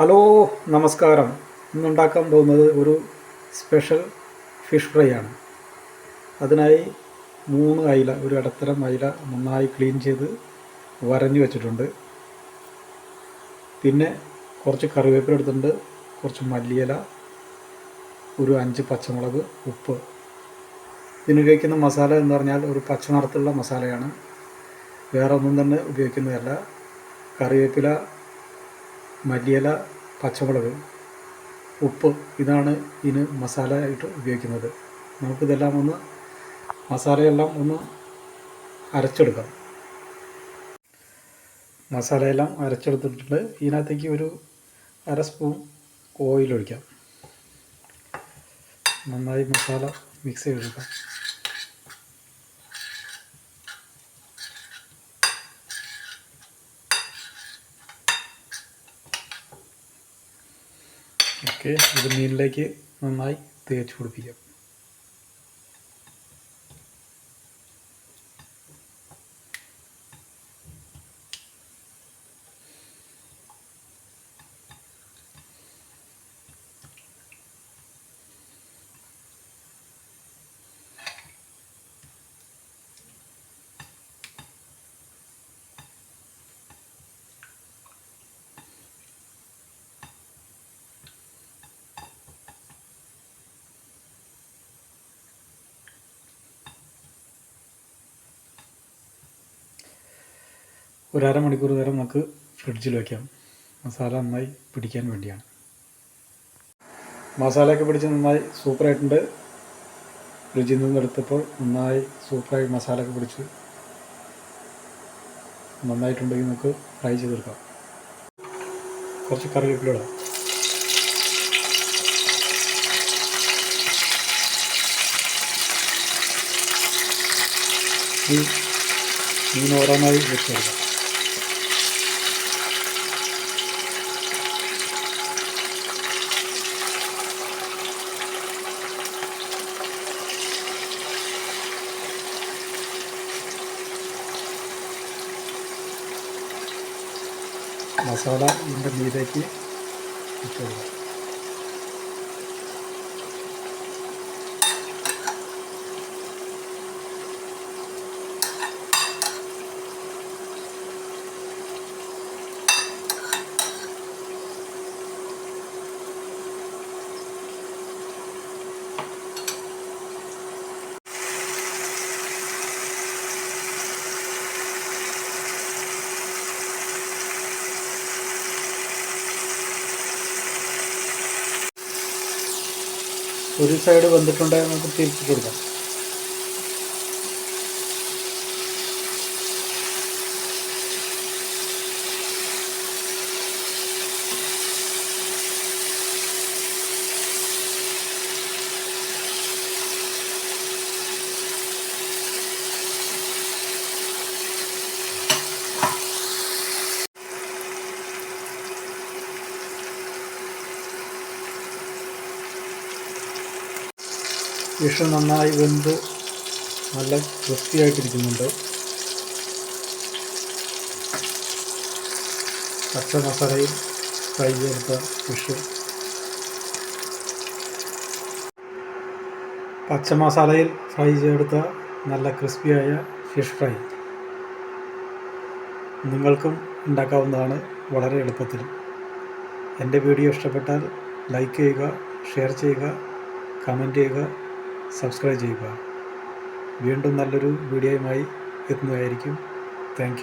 Hello നമസ്കാരം. ഇന്നുണ്ടാക്കാൻ പോകുന്നത് ഒരു സ്പെഷ്യൽ ഫിഷ് ഫ്രൈ ആണ് അതിനായി മൂന്ന് അയില ഒരു ഇടത്തരം അയില നന്നായി ക്ലീൻ ചെയ്ത് വരഞ്ഞു വെച്ചിട്ടുണ്ട്. പിന്നെ കുറച്ച് കറിവേപ്പില എടുത്തിട്ടുണ്ട് കുറച്ച് മല്ലിയില ഒരു അഞ്ച് പച്ചമുളക് ഉപ്പ്. ഇതിന് ഉപയോഗിക്കുന്ന മസാല എന്ന് പറഞ്ഞാൽ ഒരു പച്ച നിറത്തിലുള്ള മസാലയാണ്. വേറെ ഒന്നും തന്നെ ഉപയോഗിക്കുന്നതല്ല. കറിവേപ്പില മല്ലിയില പച്ചമുളക് ഉപ്പ് ഇതാണ് ഇതിന് മസാല ആയിട്ട് ഉപയോഗിക്കുന്നത്. നമുക്കിതെല്ലാം ഒന്ന് മസാലയെല്ലാം ഒന്ന് അരച്ചെടുക്കാം. മസാലയെല്ലാം അരച്ചെടുത്തിട്ടുണ്ട്. ഇതിനകത്തേക്ക് ഒരു അര സ്പൂൺ ഓയിൽ ഒഴിക്കാം. നന്നായി മസാല മിക്സ് ചെയ്തെടുക്കാം. ഓക്കെ ഇത് മീനിലേക്ക് നന്നായി തേച്ച് പിടിപ്പിക്കാം. ഒരു അരമണിക്കൂർ നേരം നമുക്ക് ഫ്രിഡ്ജിൽ വയ്ക്കാം മസാല നന്നായി പിടിക്കാൻ വേണ്ടിയാണ്. മസാലയൊക്കെ പിടിച്ച് നന്നായി സൂപ്പറായിട്ടുണ്ട്. ഫ്രിഡ്ജിൽ നിന്ന് എടുത്തപ്പോൾ നന്നായി സൂപ്പറായി മസാലയൊക്കെ പിടിച്ച് നന്നായിട്ടുണ്ടെങ്കിൽ നമുക്ക് ഫ്രൈ ചെയ്തെടുക്കാം കുറച്ച് കറിവേപ്പില ഈ മീൻ ഓരോന്നായി വെച്ചെടുക്കാം. മസാല ഇതിന്റെ മീതേക്ക് ഇട്ട് കൊടുക്കാം ഒരു സൈഡ് വെന്തിട്ടുണ്ടെങ്കിൽ നമുക്ക് തിരിച്ചിട്ട് ഫിഷ് നന്നായി വെന്ത് നല്ല വൃത്തിയായിട്ടിരിക്കുന്നുണ്ട്. പച്ച മസാലയും ഫ്രൈ ചെയ്തെടുത്ത ഫിഷ് പച്ച മസാലയിൽ ഫ്രൈ ചെയ്തെടുത്ത നല്ല ക്രിസ്പിയായ ഫിഷ് ഫ്രൈ നിങ്ങൾക്കും ഉണ്ടാക്കാവുന്നതാണ് വളരെ എളുപ്പത്തിൽ. എന്റെ വീഡിയോ ഇഷ്ടപ്പെട്ടാൽ ലൈക്ക് ചെയ്യുക ഷെയർ ചെയ്യുക കമന്റ് ചെയ്യുക. സബ്സ്ക്രൈബ് ചെയ്യുക. വീണ്ടും നല്ലൊരു വീഡിയോയുമായി എത്തുന്നതായിരിക്കും. താങ്ക്